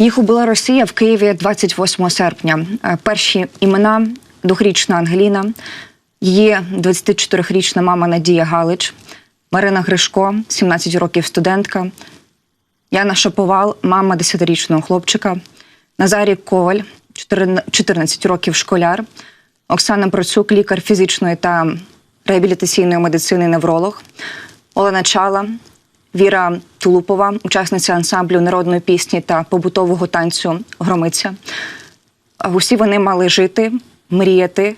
Їх убила Росія в Києві 28 серпня. Е, Перші імена двохрічна Ангеліна, її 24-річна мама Надія Галич, Марина Гришко, 17 років студентка, Яна Шаповал, мама 10-річного хлопчика, Назарій Коваль, 14 років школяр, Оксана Процюк, лікар фізичної та реабілітаційної медицини, невролог, Олена Чала, Віра Тулупова, учасниця ансамблю народної пісні та побутового танцю Громиця. Усі вони мали жити, мріяти,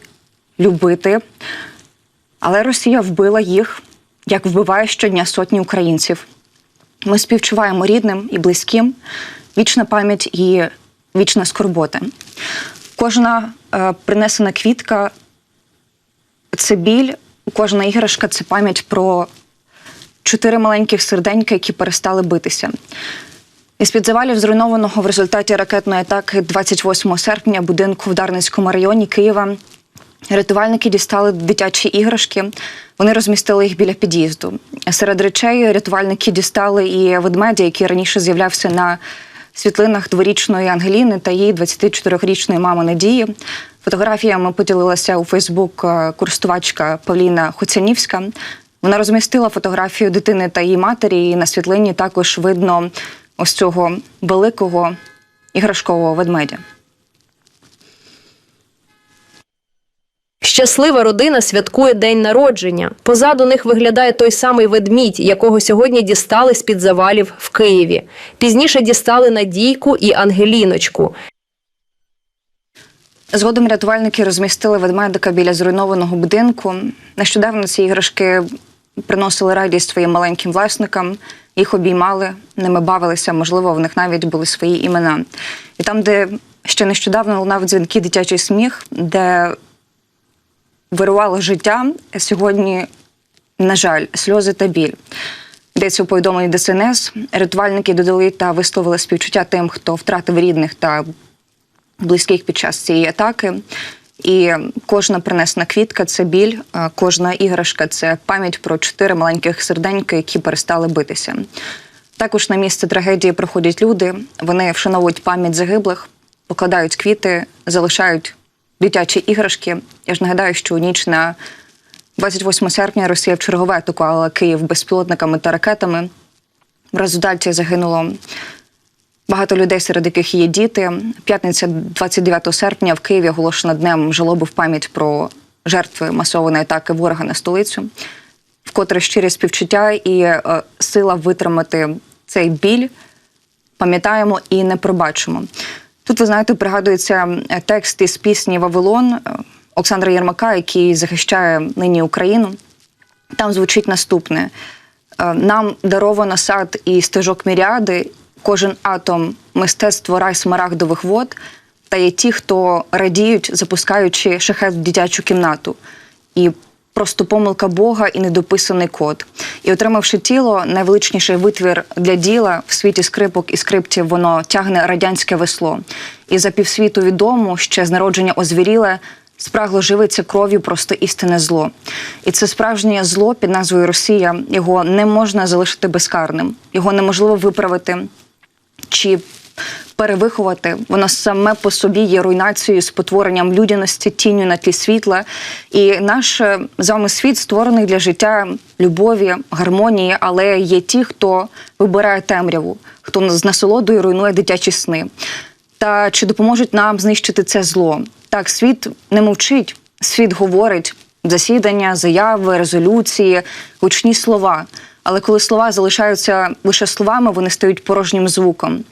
любити. Але Росія вбила їх, як вбиває щодня сотні українців. Ми співчуваємо рідним і близьким, вічна пам'ять і вічна скорбота. Кожна е, принесена квітка це біль, кожна іграшка це пам'ять про чотири маленьких серденька, які перестали битися. Із-під завалів, зруйнованого в результаті ракетної атаки 28 серпня будинку в Дарницькому районі Києва, рятувальники дістали дитячі іграшки. Вони розмістили їх біля під'їзду. Серед речей рятувальники дістали і ведмедя, який раніше з'являвся на світлинах дворічної Ангеліни та її 24-річної мами Надії. Фотографіями поділилася у Фейсбук е, користувачка Павліна Хоцянівська. Вона розмістила фотографію дитини та її матері. І на світлині також видно ось цього великого іграшкового ведмедя. Щаслива родина святкує день народження. Позаду них виглядає той самий ведмідь, якого сьогодні дістали з під завалів в Києві. Пізніше дістали Надійку і Ангеліночку. Згодом рятувальники розмістили ведмедика біля зруйнованого будинку. Нещодавно ці іграшки приносили радість своїм маленьким власникам, їх обіймали, ними бавилися, можливо, в них навіть були свої імена. І там, де ще нещодавно лунав дзвінки дитячий сміх, де вирувало життя, сьогодні, на жаль, сльози та біль. Йдеться у повідомленні ДСНС. Рятувальники додали та висловили співчуття тим, хто втратив рідних та близьких під час цієї атаки. І кожна принесена квітка це біль, кожна іграшка це пам'ять про чотири маленьких серденька, які перестали битися. Також на місце трагедії приходять люди. Вони вшановують пам'ять загиблих, покладають квіти, залишають дитячі іграшки. Я ж нагадаю, що у ніч на 28 серпня Росія вчергове атакувала Київ безпілотниками та ракетами. В результаті загинуло Багато людей, серед яких є діти. П'ятниця 29 серпня в Києві оголошена днем жалоби в пам'ять про жертви масованої атаки ворога на столицю. Вкотре щирі співчуття і е, сила витримати цей біль. Пам'ятаємо і не пробачимо. Тут, ви знаєте, пригадується текст із пісні Вавилон е, Олександра Єрмака, який захищає нині Україну. Там звучить наступне: Е, нам даровано сад і стежок міріади, кожен атом мистецтво рай смарагдових вод, та є ті, хто радіють, запускаючи шахет в дитячу кімнату. І просто помилка Бога і недописаний код. І отримавши тіло, найвеличніший витвір для діла в світі скрипок і скриптів, воно тягне радянське весло. І за півсвіту відомо, ще з народження озвіріле, спрагло живиться кров'ю просто істинне зло. І це справжнє зло під назвою Росія. Його не можна залишити безкарним, його неможливо виправити чи перевиховати. Воно саме по собі є руйнацією, спотворенням людяності, тінню на тлі світла. І наш е, з вами світ створений для життя любові, гармонії, але є ті, хто вибирає темряву, хто з насолодою руйнує дитячі сни. Та чи допоможуть нам знищити це зло? Так, світ не мовчить, світ говорить засідання, заяви, резолюції, гучні слова. Але коли слова залишаються лише словами, вони стають порожнім звуком.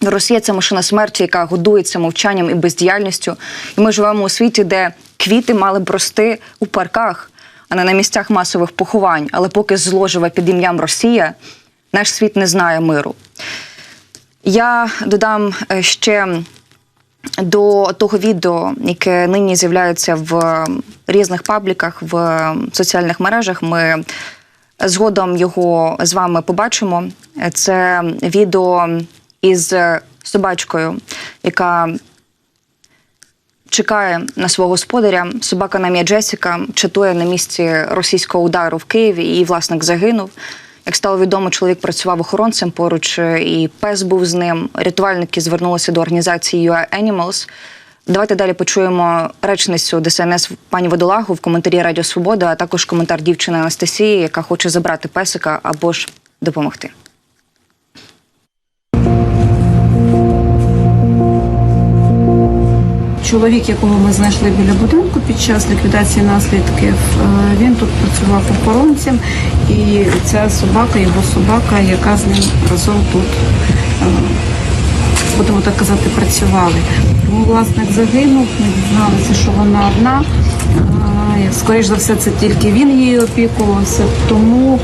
Росія це машина смерті, яка годується мовчанням і бездіяльністю. І ми живемо у світі, де квіти мали б рости у парках, а не на місцях масових поховань. Але поки зло живе під ім'ям Росія, наш світ не знає миру. Я додам е, ще до того відео, яке нині з'являється в різних пабліках, в соціальних мережах. Ми згодом його з вами побачимо. Це відео із собачкою, яка чекає на свого господаря. Собака на ім'я Джесіка чатує на місці російського удару в Києві. Її власник загинув. Як стало відомо, чоловік працював охоронцем поруч, е, і пес був з ним. Рятувальники звернулися до організації UA Animals. Давайте далі почуємо речницю ДСНС пані Водолагу в коментарі Радіо Свобода, а також коментар дівчини Анастасії, яка хоче забрати песика або ж допомогти. Чоловік, якого ми знайшли біля будинку під час ліквідації наслідків, е, він тут працював охоронцем, і ця собака, його собака, яка з ним разом тут, е, будемо так казати, працювали. Власник загинув, ми дізналися, що вона одна. Е, Скоріш за все, це тільки він її опікувався, тому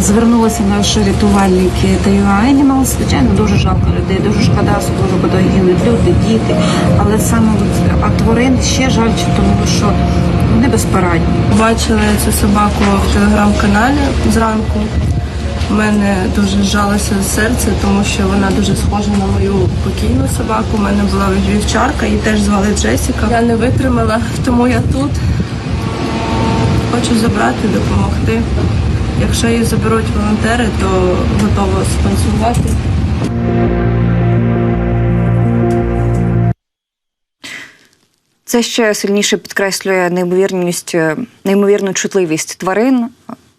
звернулися наші рятувальники та Animals. Звичайно, дуже жалко людей, дуже шкода, особливо коли гинуть люди, діти. Але саме а тварин ще жаль, тому що вони безпорадні. Бачили цю собаку в телеграм-каналі зранку. У мене дуже зжалося серце, тому що вона дуже схожа на мою покійну собаку. У мене була вівчарка, її теж звали Джесіка. Я не витримала, тому я тут. Хочу забрати, допомогти. Якщо її заберуть волонтери, то готова спонсорувати. Це ще сильніше підкреслює неймовірність, неймовірну чутливість тварин.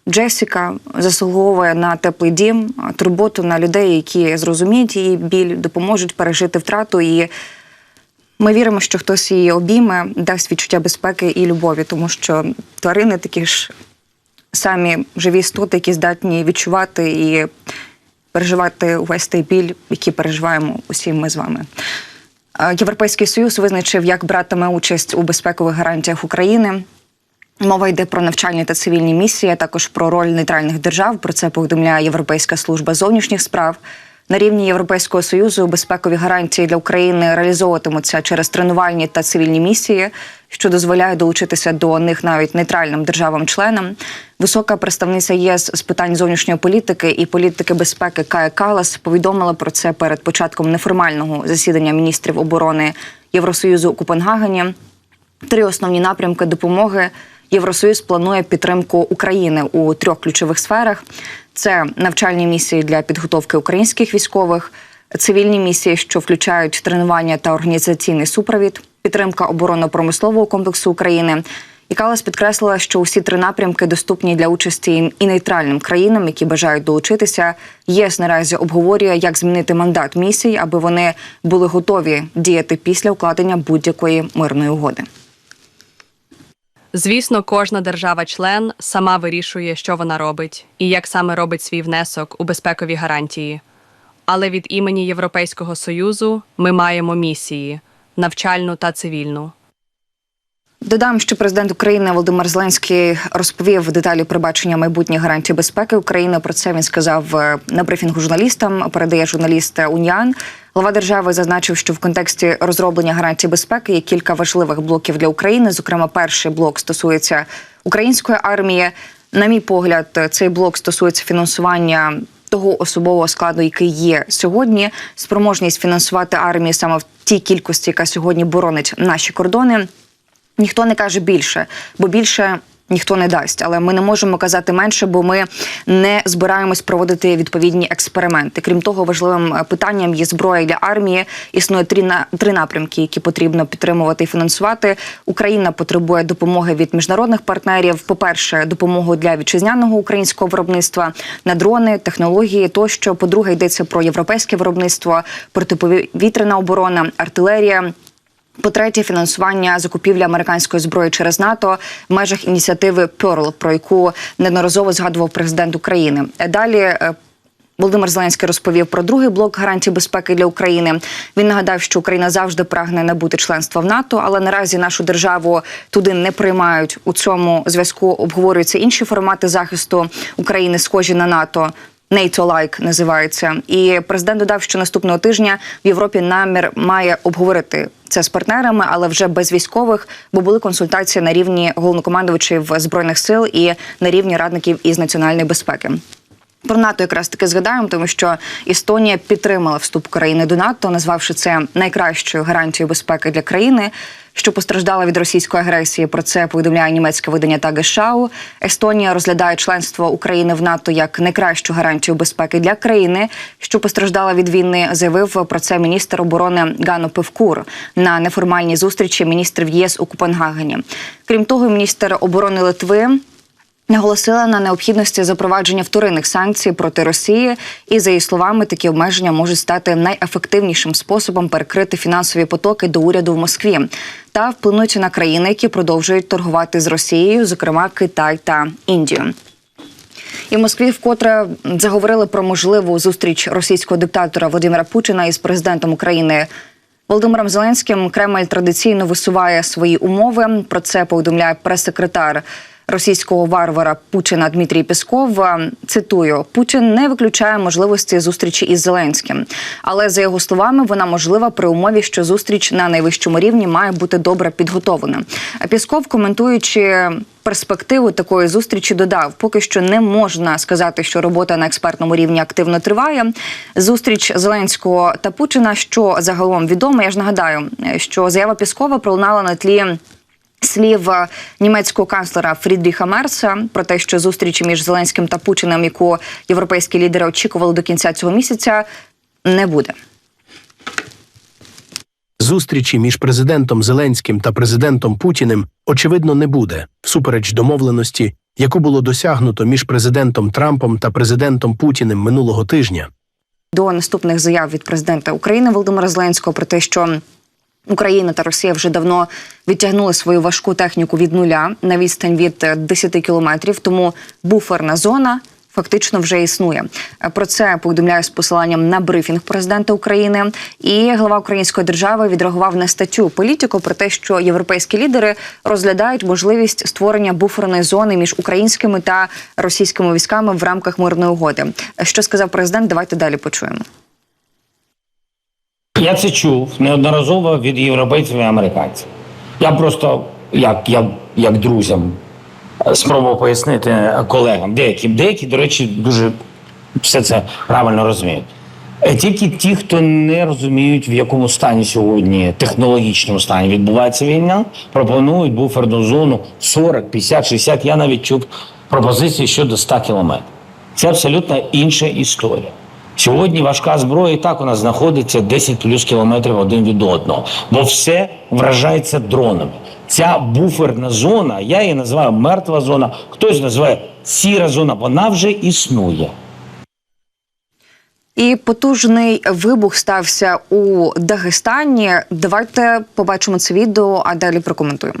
Джесіка заслуговує на теплий дім, турботу на людей, які зрозуміють її біль, допоможуть пережити втрату. І ми віримо, що хтось її обійме, дасть відчуття безпеки і любові, тому що тварини такі ж самі живі істоти, які здатні відчувати і переживати увесь той біль, який переживаємо усі ми з вами. Європейський Союз визначив, як братиме участь у безпекових гарантіях України. Мова йде про навчальні та цивільні місії, а також про роль нейтральних держав. Про це повідомляє Європейська служба зовнішніх справ. На рівні Європейського союзу безпекові гарантії для України реалізовуватимуться через тренувальні та цивільні місії, що дозволяє долучитися до них навіть нейтральним державам-членам. Висока представниця єС з питань зовнішньої політики і політики безпеки Кая Калас повідомила про це перед початком неформального засідання міністрів оборони Євросоюзу у Копенгагені. Три основні напрямки допомоги Євросоюз планує підтримку України у трьох ключових сферах: це навчальні місії для підготовки українських військових, цивільні місії, що включають тренування та організаційний супровід, підтримка оборонно-промислового комплексу України. І Калас підкреслила, що усі три напрямки доступні для участі і нейтральним країнам, які бажають долучитися. ЄС наразі обговорює, як змінити мандат місій, аби вони були готові діяти після укладення будь-якої мирної угоди. Звісно, кожна держава-член сама вирішує, що вона робить і як саме робить свій внесок у безпекові гарантії. Але від імені Європейського Союзу ми маємо місії навчальну та цивільну. Додам, що президент України Володимир Зеленський розповів деталі про бачення майбутніх гарантій безпеки України. Про це він сказав е, на брифінгу журналістам. Передає журналіст Уніан. Глава держави зазначив, що в контексті розроблення гарантій безпеки є кілька важливих блоків для України. Зокрема, перший блок стосується української армії. На мій погляд, цей блок стосується фінансування того особового складу, який є сьогодні. Спроможність фінансувати армію саме в тій кількості, яка сьогодні боронить наші кордони. Ніхто не каже більше, бо більше ніхто не дасть. Але ми не можемо казати менше, бо ми не збираємось проводити відповідні експерименти. Крім того, важливим е, питанням є зброя для армії. Існує три на три напрямки, які потрібно підтримувати і фінансувати. Україна потребує допомоги від міжнародних партнерів. По перше, допомогу для вітчизняного українського виробництва на дрони, технології тощо. По-друге, йдеться про європейське виробництво, протиповітряна оборона, артилерія. По-третє, фінансування закупівлі американської зброї через НАТО в межах ініціативи Pearl, про яку неодноразово згадував президент України. Далі. е, Володимир Зеленський розповів про другий блок гарантій безпеки для України. Він нагадав, що Україна завжди прагне набути членства в НАТО, але наразі нашу державу туди не приймають. У цьому зв'язку обговорюються інші формати захисту України, схожі на НАТО. NATO-like називається. І президент додав, що наступного тижня в Європі намір має обговорити це з партнерами, але вже без військових, бо були консультації на рівні головнокомандувачів збройних сил і на рівні радників із національної безпеки. Про НАТО якраз таки згадаємо, тому що Естонія підтримала вступ країни до НАТО, назвавши це найкращою гарантією безпеки для країни, що постраждала від російської агресії. Про це повідомляє німецьке видання Тагешау. Естонія розглядає членство України в НАТО як найкращу гарантію безпеки для країни, що постраждала від війни. Заявив про це міністр оборони Гано Певкур на неформальній зустрічі міністрів ЄС у Копенгагені. Крім того, міністр оборони Литви. Наголосила на необхідності запровадження вторинних санкцій проти Росії, і за її словами, такі обмеження можуть стати найефективнішим способом перекрити фінансові потоки до уряду в Москві та вплинути на країни, які продовжують торгувати з Росією, зокрема Китай та Індію. І в Москві вкотре заговорили про можливу зустріч російського диктатора Володимира Путіна із президентом України. Володимиром Зеленським Кремль традиційно висуває свої умови. Про це повідомляє прес-секретар російського варвара Путіна Дмитрій Пісков. Цитую: Путін не виключає можливості зустрічі із Зеленським, але за його словами, вона можлива при умові, що зустріч на найвищому рівні має бути добре підготовлена. Пісков, коментуючи перспективу такої зустрічі, додав: поки що не можна сказати, що робота на експертному рівні активно триває. Зустріч Зеленського та Путіна, що загалом відомо, я ж нагадаю, що заява Піскова пролунала на тлі. Слів е, німецького канцлера Фрідріха Мерса про те, що зустрічі між Зеленським та Путіним, яку європейські лідери очікували до кінця цього місяця, не буде. Зустрічі між президентом Зеленським та президентом Путіним очевидно не буде, всупереч домовленості, яку було досягнуто між президентом Трампом та президентом Путіним минулого тижня. До наступних заяв від президента України Володимира Зеленського про те, що Україна та Росія вже давно відтягнули свою важку техніку від нуля на відстань від е, 10 кілометрів. Тому буферна зона фактично вже існує. Е, Про це повідомляє з посиланням на брифінг президента України. І глава української держави відреагував на статтю політику про те, що європейські лідери розглядають можливість створення буферної зони між українськими та російськими військами в рамках мирної угоди. Е, Що сказав президент? Давайте далі почуємо. Я це чув неодноразово від європейців і американців. Я просто як, як, як друзям е, спробував пояснити колегам, деяким, деякі, до речі, дуже все це правильно розуміють. Е, Тільки ті, хто не розуміють, в якому стані сьогодні, технологічному стані відбувається війна, пропонують буферну зону 40, 50, 60. Я навіть чув пропозиції щодо 100 кілометрів. Це абсолютно інша історія. Сьогодні важка зброя і так у нас знаходиться 10 плюс кілометрів один від одного, бо все вражається дронами. Ця буферна зона, я її називаю мертва зона, хтось називає сіра зона, вона вже існує. І потужний вибух стався у Дагестані. Давайте побачимо це відео, а далі прокоментуємо.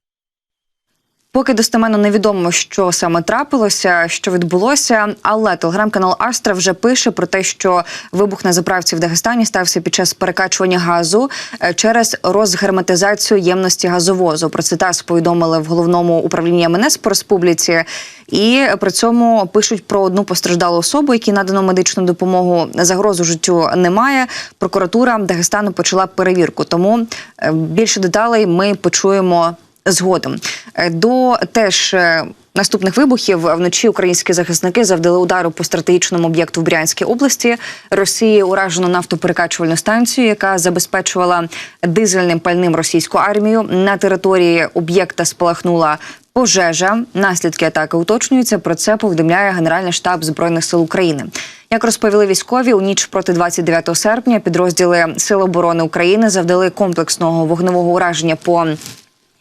Поки достеменно невідомо, що саме трапилося, що відбулося, але телеграм-канал Астра вже пише про те, що вибух на заправці в Дагестані стався під час перекачування газу е, через розгерметизацію ємності газовозу. Про це ТАСС повідомили в головному управлінні МНС по республіці, і при цьому пишуть про одну постраждалу особу, якій надано медичну допомогу. Загрозу життю немає. Прокуратура Дагестану почала перевірку. Тому е, більше деталей ми почуємо згодом. Е, До теж е, наступних вибухів вночі українські захисники завдали удару по стратегічному об'єкту в Брянській області. Росії уражено нафтоперекачувальну станцію, яка забезпечувала дизельним пальним російську армію. На території об'єкта спалахнула. Пожежа, наслідки атаки уточнюються. Про це повідомляє Генеральний штаб збройних сил України. Як розповіли військові, у ніч проти 29 серпня підрозділи Сил оборони України завдали комплексного вогневого ураження по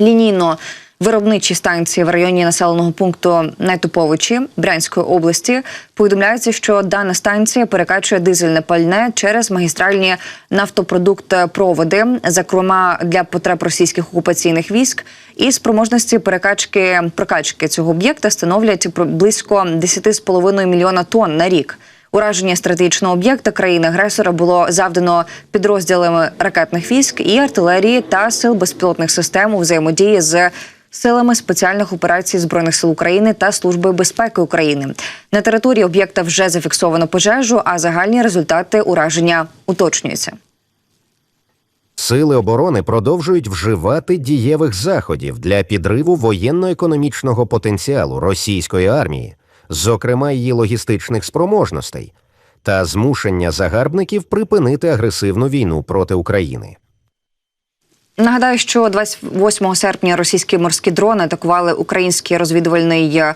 лінійно виробничій станції в районі населеного пункту Найтуповичі Брянської області. Повідомляється, що дана станція перекачує дизельне пальне через магістральні нафтопродуктопроводи, зокрема для потреб російських окупаційних військ. І спроможності перекачки прокачки цього об'єкта становлять близько 10,5 мільйона тонн на рік. Ураження стратегічного об'єкта країни-агресора було завдано підрозділами ракетних військ і артилерії та сил безпілотних систем у взаємодії з силами спеціальних операцій збройних сил України та служби безпеки України. На території об'єкта вже зафіксовано пожежу, а загальні результати ураження уточнюються. Сили оборони продовжують вживати дієвих заходів для підриву воєнно-економічного потенціалу російської армії, зокрема її логістичних спроможностей, та змушення загарбників припинити агресивну війну проти України. Нагадаю, що 28 серпня російські морські дрони атакували український розвідувальний е,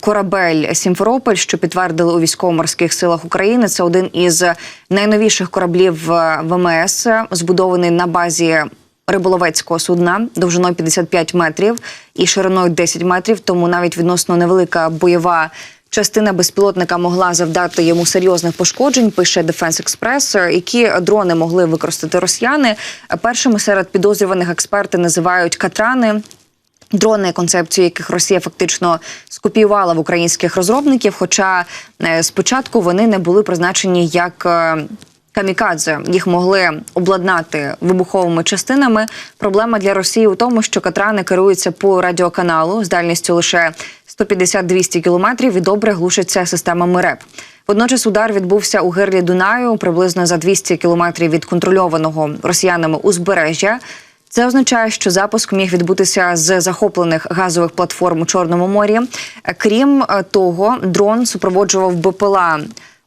корабель Сімферополь, що підтвердили у військово-морських силах України. Це один із найновіших кораблів е, ВМС, збудований на базі. Риболовецького судна довжиною 55 метрів і шириною 10 метрів, тому навіть відносно невелика бойова частина безпілотника могла завдати йому серйозних пошкоджень. Пише Defense Express, які дрони могли використати росіяни. Першими серед підозрюваних експерти називають катрани. Дрони, концепцію яких Росія фактично скопіювала в українських розробників. Хоча е, спочатку вони не були призначені як е, камікадзе, їх могли обладнати вибуховими частинами. Проблема для Росії у тому, що катрани керуються по радіоканалу з дальністю лише 150-200 кілометрів і добре глушиться системами РЕП. Водночас удар відбувся у гирлі Дунаю приблизно за 200 кілометрів від контрольованого росіянами узбережжя. Це означає, що запуск міг відбутися з захоплених газових платформ у Чорному морі. Крім е, того, дрон супроводжував БПЛА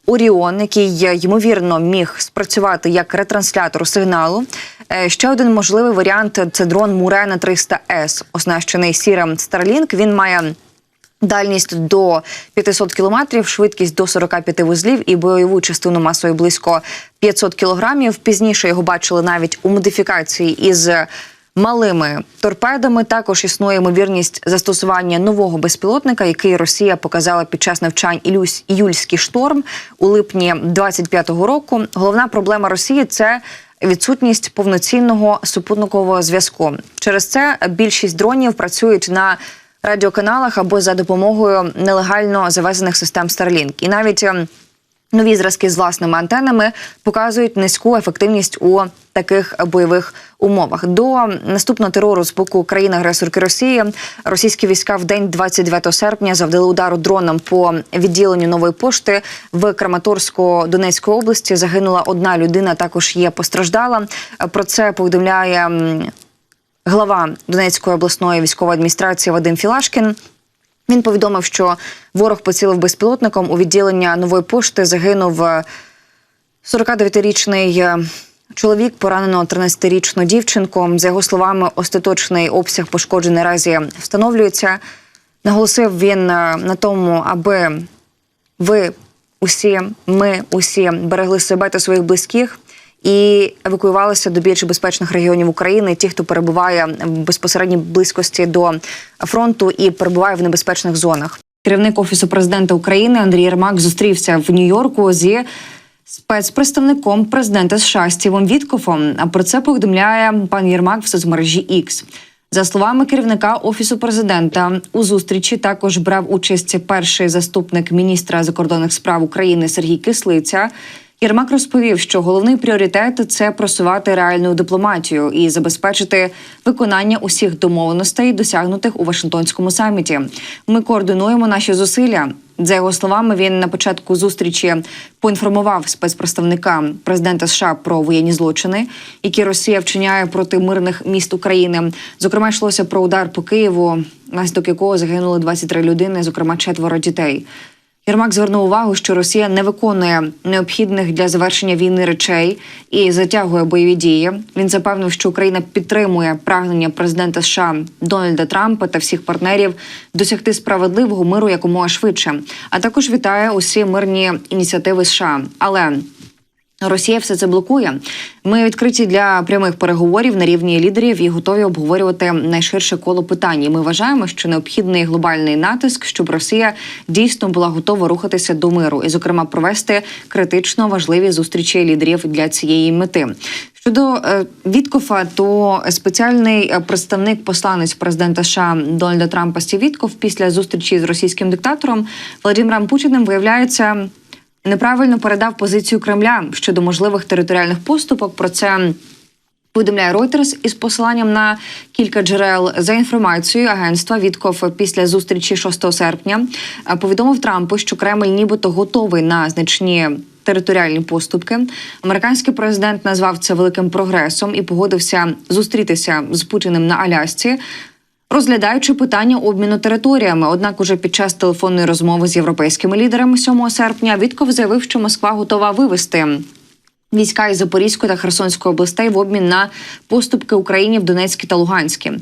Оріон, який е, ймовірно міг спрацювати як ретранслятор сигналу. Е, Ще один можливий варіант це дрон Мурена 300 с оснащений сірим Starlink. Він має Дальність до 500 кілометрів, швидкість до 45 вузлів і бойову частину масою близько 500 кілограмів. Пізніше його бачили навіть у модифікації із малими торпедами. Також існує ймовірність застосування нового безпілотника, який Росія показала під час навчань «Ілюсь- Іюльський шторм у липні 25-го року. Головна проблема Росії це відсутність повноцінного супутникового зв'язку. Через це більшість дронів працюють на радіоканалах або за допомогою нелегально завезених систем Starlink. І навіть ем, нові зразки з власними антенами показують низьку ефективність у таких бойових умовах. До наступного терору з боку країни-агресорки Росії російські війська в день 29 серпня завдали удару дроном по відділенню нової пошти в Краматорську Донецької області. Загинула одна людина. Також є постраждала. Про це повідомляє. глава Донецької обласної військової адміністрації Вадим Філашкін. Він повідомив, що ворог поцілив безпілотником у відділення нової пошти. Загинув е, 49-річний е, чоловік, поранено 13-річну дівчинку. За його словами, остаточний обсяг пошкоджень наразі встановлюється. Наголосив він е, на тому, аби ви усі, ми усі берегли себе та своїх близьких і евакуювалися до більш безпечних регіонів України. Ті, хто перебуває в безпосередній близькості до фронту і перебуває в небезпечних зонах. Керівник офісу президента України Андрій Єрмак зустрівся в Нью-Йорку зі спецпредставником президента США Стівом Віткофом. А про це повідомляє пан Єрмак в соцмережі X. За словами керівника офісу президента, у зустрічі також брав участь перший заступник міністра закордонних справ України Сергій Кислиця. Єрмак розповів, що головний пріоритет це просувати реальну дипломатію і забезпечити виконання усіх домовленостей, досягнутих у Вашингтонському саміті. Ми координуємо наші зусилля. За його словами, він на початку зустрічі поінформував спецпредставника президента США про воєнні злочини, які Росія вчиняє проти мирних міст України. Зокрема, йшлося про удар по Києву, внаслідок якого загинули 23 людини, зокрема четверо дітей. Єрмак звернув увагу, що Росія не виконує необхідних для завершення війни речей і затягує бойові дії. Він запевнив, що Україна підтримує прагнення президента США Дональда Трампа та всіх партнерів досягти справедливого миру якомога швидше. А також вітає усі мирні ініціативи США. Але Росія все це блокує. Ми відкриті для прямих переговорів на рівні лідерів і готові обговорювати найширше коло питань. І Ми вважаємо, що необхідний глобальний натиск, щоб Росія дійсно була готова рухатися до миру, і, зокрема, провести критично важливі зустрічі лідерів для цієї мети. Щодо е, Віткофа, то спеціальний е, представник посланець президента США Дональда Трампа Стів Вітков після зустрічі з російським диктатором Владимиром Путіним виявляється неправильно передав позицію Кремля щодо можливих територіальних поступок. Про це Повідомляє Reuters із посиланням на кілька джерел за інформацією агентства Вітков після зустрічі 6 серпня е, повідомив Трампу, що Кремль нібито готовий на значні територіальні поступки. Американський президент назвав це великим прогресом і погодився зустрітися з Путіним на Алясці. Розглядаючи питання обміну територіями, однак уже під час телефонної розмови з європейськими лідерами 7 серпня Вітков заявив, що Москва готова вивести війська із Запорізької та Херсонської областей в обмін на поступки Україні в Донецькій та Луганській.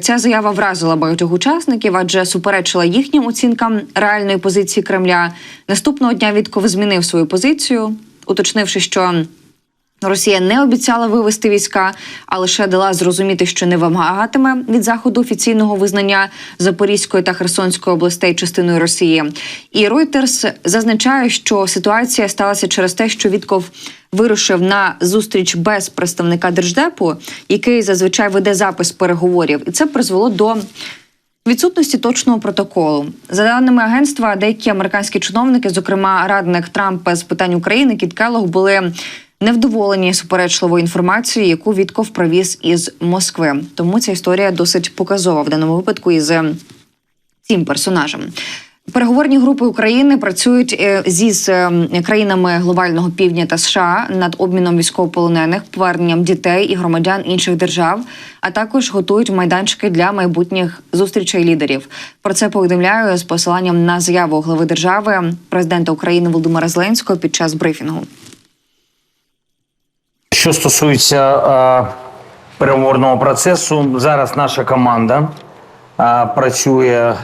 Ця заява вразила багатьох учасників, адже суперечила їхнім оцінкам реальної позиції Кремля. Наступного дня Вітков змінив свою позицію, уточнивши, що Росія не обіцяла вивести війська, а лише дала зрозуміти, що не вимагатиме від заходу офіційного визнання Запорізької та Херсонської областей частиною Росії. І Reuters зазначає, що ситуація сталася через те, що Вітков вирушив на зустріч без представника держдепу, який зазвичай веде запис переговорів, і це призвело до Відсутності точного протоколу за даними агентства, деякі американські чиновники, зокрема радник Трампа з питань України Кіт Келлог, були невдоволені суперечливою інформацією, яку Вітков провіз із Москви. Тому ця історія досить показова в даному випадку із е, цим персонажем. Переговорні групи України працюють е, зі е, країнами глобального півдня та США над обміном військовополонених, поверненням дітей і громадян інших держав, а також готують майданчики для майбутніх зустрічей лідерів. Про це повідомляю з посиланням на заяву глави держави президента України Володимира Зеленського під час брифінгу. Що стосується е, переговорного процесу, зараз наша команда е, працює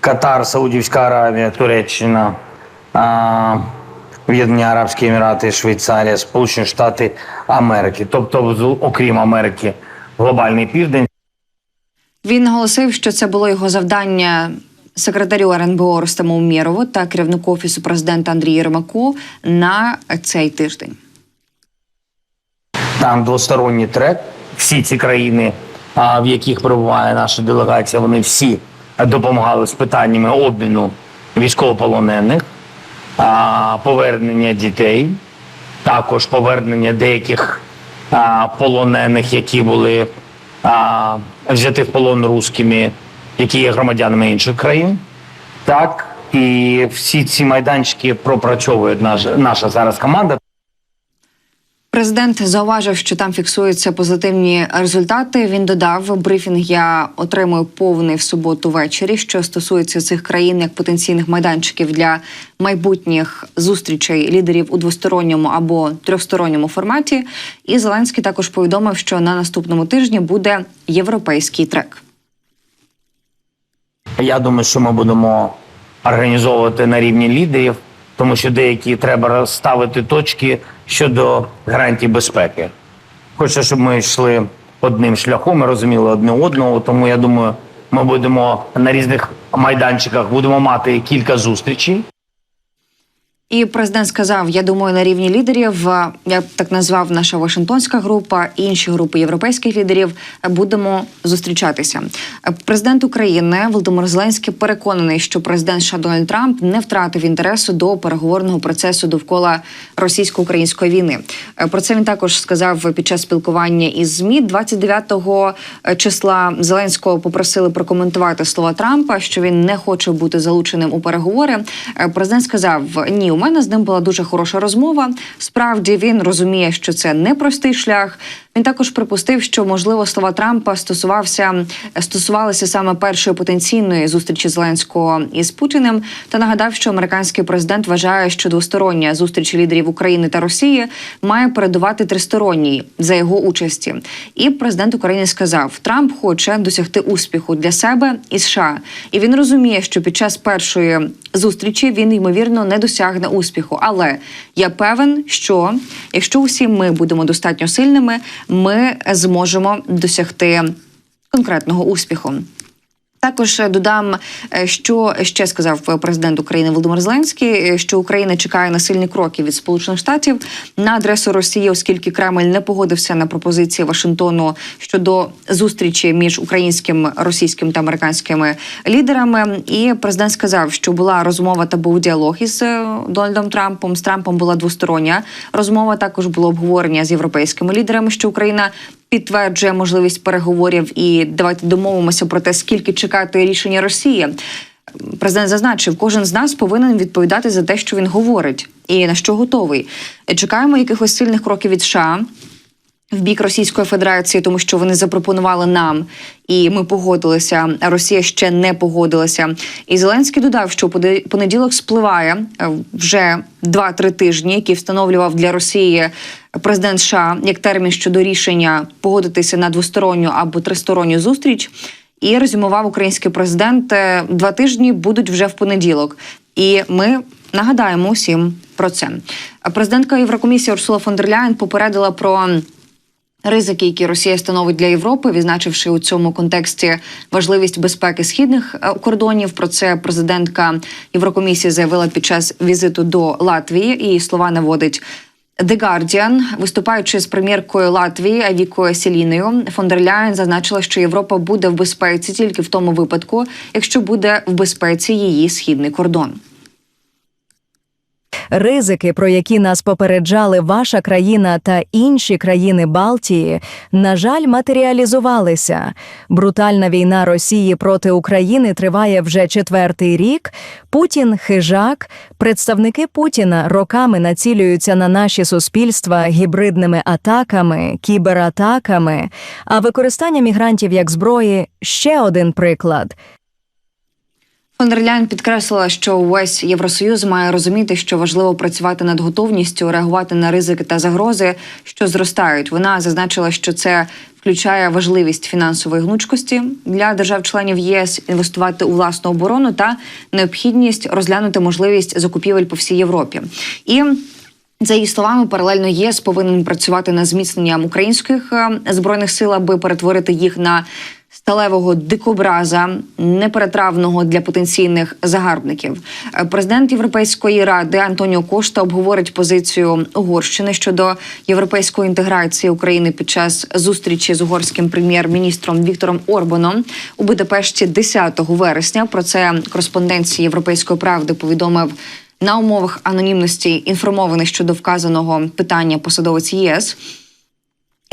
Катар, Саудівська Аравія, Туреччина, е, Об'єднані Арабські Емірати, Швейцарія, Сполучені Штати Америки. Тобто, окрім Америки, глобальний південь. Він наголосив, що це було його завдання секретарю РНБО Рустему Умєрову та керівнику офісу президента Андрію Єрмаку на цей тиждень. Там двосторонній трек. Всі ці країни, в яких перебуває наша делегація, вони всі допомагали з питаннями обміну військовополонених, повернення дітей, також повернення деяких полонених, які були а, взяті в полон русскими, які є громадянами інших країн. Так, і всі ці майданчики пропрацьовує наша, наша зараз команда. Президент зауважив, що там фіксуються позитивні результати. Він додав, брифінг я отримую повний в суботу ввечері, що стосується цих країн як потенційних майданчиків для майбутніх зустрічей лідерів у двосторонньому або трьохсторонньому форматі. І Зеленський також повідомив, що на наступному тижні буде європейський трек. Я думаю, що ми будемо організовувати на рівні лідерів, тому що деякі треба розставити точки щодо гарантій безпеки. Хочу, щоб ми йшли одним шляхом ми розуміли одне одного. Тому я думаю, ми будемо на різних майданчиках будемо мати кілька зустрічей. І президент сказав: я думаю, на рівні лідерів, е, я так назвав наша Вашингтонська група інші групи європейських лідерів е, будемо зустрічатися. Е, Президент України Володимир Зеленський переконаний, що президент США Трамп не втратив інтересу до переговорного процесу довкола російсько-української війни. Про це він також сказав під час спілкування із змі 29 числа. Зеленського попросили прокоментувати слова Трампа, що він не хоче бути залученим у переговори. Президент сказав: Ні, у мене з ним була дуже хороша розмова. Справді він розуміє, що це непростий шлях. Він також припустив, що можливо слова Трампа стосувався стосувалися саме першої потенційної зустрічі Зеленського із Путіним. Та нагадав, що американський президент вважає, що двостороння зустріч лідерів України та Росії має передувати тристоронній за його участі. І президент України сказав: Трамп хоче досягти успіху для себе і США, і він розуміє, що під час першої зустрічі він ймовірно не досягне успіху. Але я певен, що якщо усі ми будемо достатньо сильними, ми зможемо досягти конкретного успіху. Також додам, е, що ще сказав президент України Володимир Зеленський, е, що Україна чекає на сильні кроки від Сполучених Штатів на адресу Росії, оскільки Кремль не погодився на пропозиції Вашингтону щодо зустрічі між українським, російським та американськими лідерами. І президент сказав, що була розмова та був діалог із е, Дональдом Трампом. З Трампом була двостороння розмова. Також було обговорення з європейськими лідерами, що Україна підтверджує можливість переговорів. І давайте домовимося про те, скільки чекати рішення Росії. Президент зазначив, кожен з нас повинен відповідати за те, що він говорить, і на що готовий. Чекаємо якихось сильних кроків від США в бік Російської Федерації, тому що вони запропонували нам, і ми погодилися. А Росія ще не погодилася. І Зеленський додав, що понеділок спливає е, вже 2-3 тижні, які встановлював для Росії президент США як термін щодо рішення погодитися на двосторонню або тристоронню зустріч. І резюмував український президент е, два тижні будуть вже в понеділок. І ми нагадаємо усім про це. Президентка Єврокомісії Урсула фон дер Ляєн попередила про ризики, які Росія становить для Європи, відзначивши у цьому контексті важливість безпеки східних е, кордонів. Про це президентка Єврокомісії заявила під час візиту до Латвії. Її слова наводить. The Guardian, виступаючи з прем'єркою Латвії Авікою Селіною, фон зазначила, що Європа буде в безпеці тільки в тому випадку, якщо буде в безпеці її східний кордон. Ризики, про які нас попереджали ваша країна та інші країни Балтії, на жаль, матеріалізувалися. Брутальна війна Росії проти України триває вже четвертий рік. Путін хижак. Представники Путіна роками націлюються на наші суспільства гібридними атаками, кібератаками. А використання мігрантів як зброї ще один приклад. Фон дер Ляйн підкреслила, що увесь Євросоюз має розуміти, що важливо працювати над готовністю, реагувати на ризики та загрози, що зростають. Вона зазначила, що це включає важливість фінансової гнучкості для держав-членів ЄС інвестувати у власну оборону та необхідність розглянути можливість закупівель по всій Європі. І за її словами, паралельно ЄС повинен працювати над зміцненням українських е, збройних сил, аби перетворити їх на сталевого дикобраза, неперетравного для потенційних загарбників. Президент Європейської ради Антоніо Кошта обговорить позицію Угорщини щодо європейської інтеграції України під час зустрічі з угорським прем'єр-міністром Віктором Орбаном у Будапешті 10 вересня. Про це кореспонденції Європейської правди повідомив на умовах анонімності інформований щодо вказаного питання посадовець ЄС.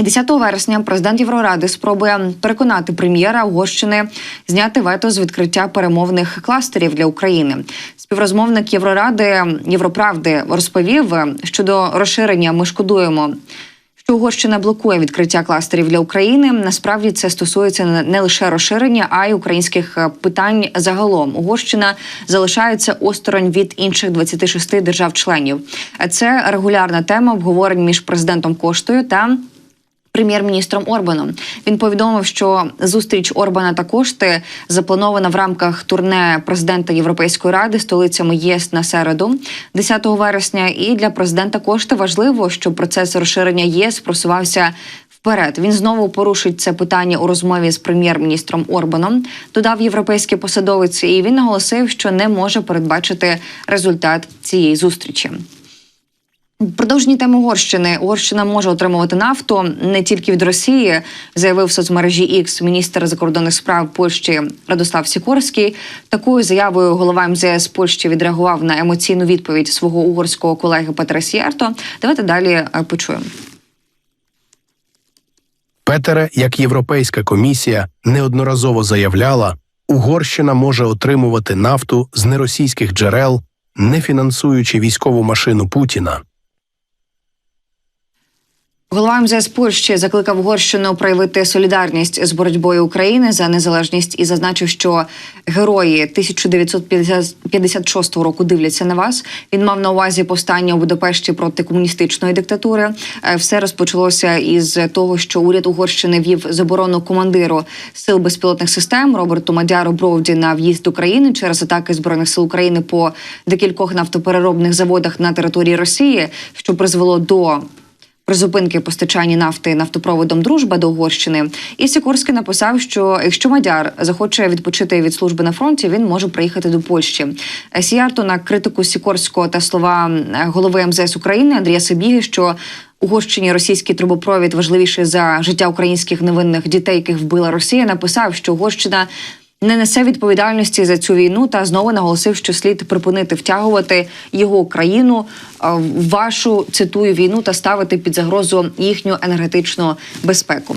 І 10 вересня президент Євроради спробує переконати прем'єра Угорщини зняти вето з відкриття перемовних кластерів для України. Співрозмовник Євроради Європравди розповів щодо розширення. Ми шкодуємо. Що Угорщина блокує відкриття кластерів для України. Насправді це стосується не- лише розширення, а й українських питань загалом. Угорщина залишається осторонь від інших 26 держав-членів. Це регулярна тема обговорень між президентом Коштою та прем'єр-міністром Орбаном. Він повідомив, що зустріч Орбана та Кошти запланована в рамках турне президента Європейської ради столицями ЄС на середу, 10 вересня. І для президента Кошти важливо, щоб процес розширення ЄС просувався. Вперед він знову порушить це питання у розмові з прем'єр-міністром Орбаном. Додав європейський посадовець, і він наголосив, що не може передбачити результат цієї зустрічі. Продовжні теми Угорщини. Угорщина може отримувати нафту не тільки від Росії, заявив в соцмережі X міністр закордонних справ Польщі Радослав Сікорський. Такою заявою голова МЗС Польщі відреагував на емоційну відповідь свого угорського колеги Петра Сієрто. Давайте далі е, почуємо. Петере, як Європейська комісія неодноразово заявляла, Угорщина може отримувати нафту з неросійських джерел, не фінансуючи військову машину Путіна. Голова МЗС Польщі закликав Угорщину проявити солідарність з боротьбою України за незалежність і зазначив, що герої 1956 року дивляться на вас. Він мав на увазі повстання у Будапешті проти комуністичної диктатури. Е, Все розпочалося із того, що уряд Угорщини вів заборону командиру сил безпілотних систем Роберту Мадяру Бровді на в'їзд до країни через атаки збройних сил України по декількох нафтопереробних заводах на території Росії, що призвело до призупинки постачання нафти нафтопроводом Дружба до Угорщини. І Сікорський написав, що якщо Мадяр захоче відпочити від служби на фронті, він може приїхати до Польщі. Сіярто на критику Сікорського та слова голови МЗС України Андрія Сибіги, що Угорщині російський трубопровід важливіший за життя українських невинних дітей, яких вбила Росія, написав, що Угорщина не несе відповідальності за цю війну та знову наголосив, що слід припинити втягувати його країну е, в вашу цитую війну та ставити під загрозу їхню енергетичну безпеку.